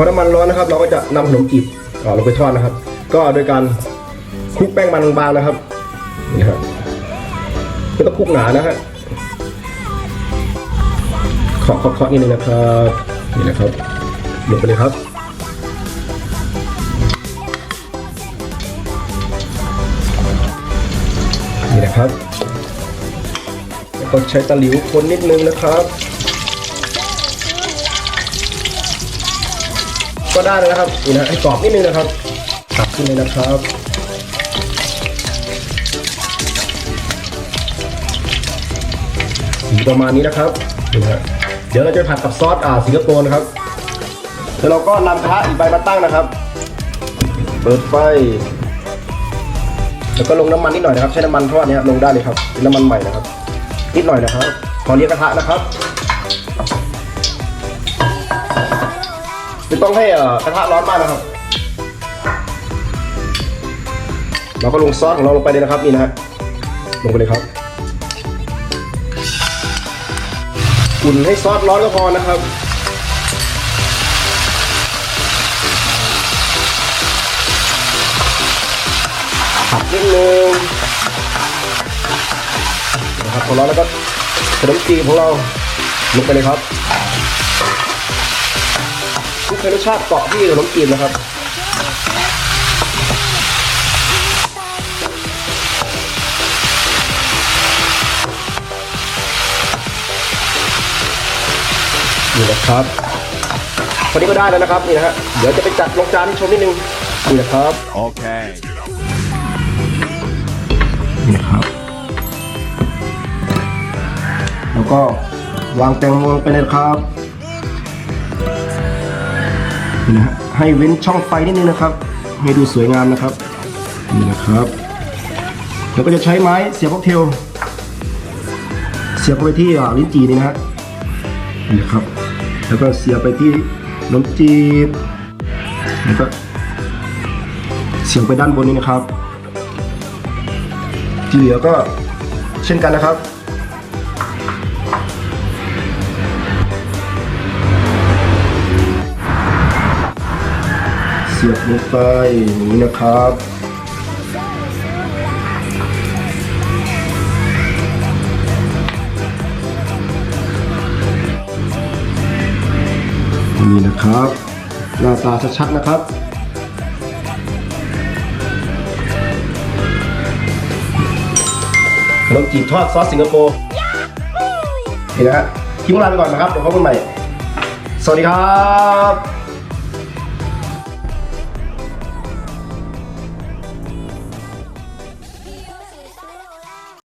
พอน้ำมันร้อนนะครับ เราก็จะนำขนมจีบอ่าลงไปทอดนะครับ ก็โดยการคลุกแป้งมันบางๆนะครับนี่ครับไม่ต้องคลุกหนานะฮะเคาะเคาะเคาะนิดนึงนะครับนี่นะครับลงไปเลยครับนี่นะครับแล้วก็ใช้ตะหลิวคนนิดนึงนะครับ ก็ได้แล้วนะครับนี่นะให้กรอบนิดนึงนะครับตักขึ้นเลยนะครับสีประมาณนี้นะครับนี่นะเดี๋ยวเราจะผัดกับซอสอ่าสิงคโปร์นะครับแล้วเราก็นำกระทะอีกใบมาตั้งนะครับ เปิดไฟแล้วก็ลงน้ำมันนิดหน่อยนะครับ ใช้น้ำมันทอดเนี้ยลงได้เลยครับเป็นน้ำมันใหม่นะครับ นิดหน่อยนะครับ ขอเรียกกระทะนะครับ ไม่ต้องให้กระทะร้อนมากนะครับ เราก็ลงซอสของเราลงไปเลยนะครับนี่นะฮะลงไปเลยครับอุ่นให้ซอสร้อนก็พอนะครับผัดนิดนึงนะครับพอร้อนแล้วก็ขนมจีบของเราลงไปเลยครับ ให้รสชาติเกาะที่ขนมจีบนะครับนี่นะครับพอดีก็ได้แล้วนะครับนี่นะฮะเดี๋ยวจะไปจัดลงจานให้ชมนิดนึงนี่นะครับ Okay. นี่นะครับ แล้วก็วางแตงโมลงไปเลยครับ นี่นะฮะให้เว้นช่องไฟนิดนึงนะครับ ให้ดูสวยงามนะครับนี่นะครับแล้วก็จะใช้ไม้เสียบค็อกเทลเสียบไปที่ลิ้นจี่นี่นะฮะนี่นะครับ แล้วก็เสียบไปที่ขนมจีบแล้วก็เสียบไปด้านบนนี้นะครับที่เหลือก็เช่นกันนะครับ เสียบลงไปอย่างนี้นะครับ นี่นะครับ หน้าตาชัดๆนะครับขนมจีบทอดซอสสิงคโปร์นี่นะฮะทิ้งเวลาไปก่อนนะครับเดี๋ยวพบกันใหม่ สวัสดีครับ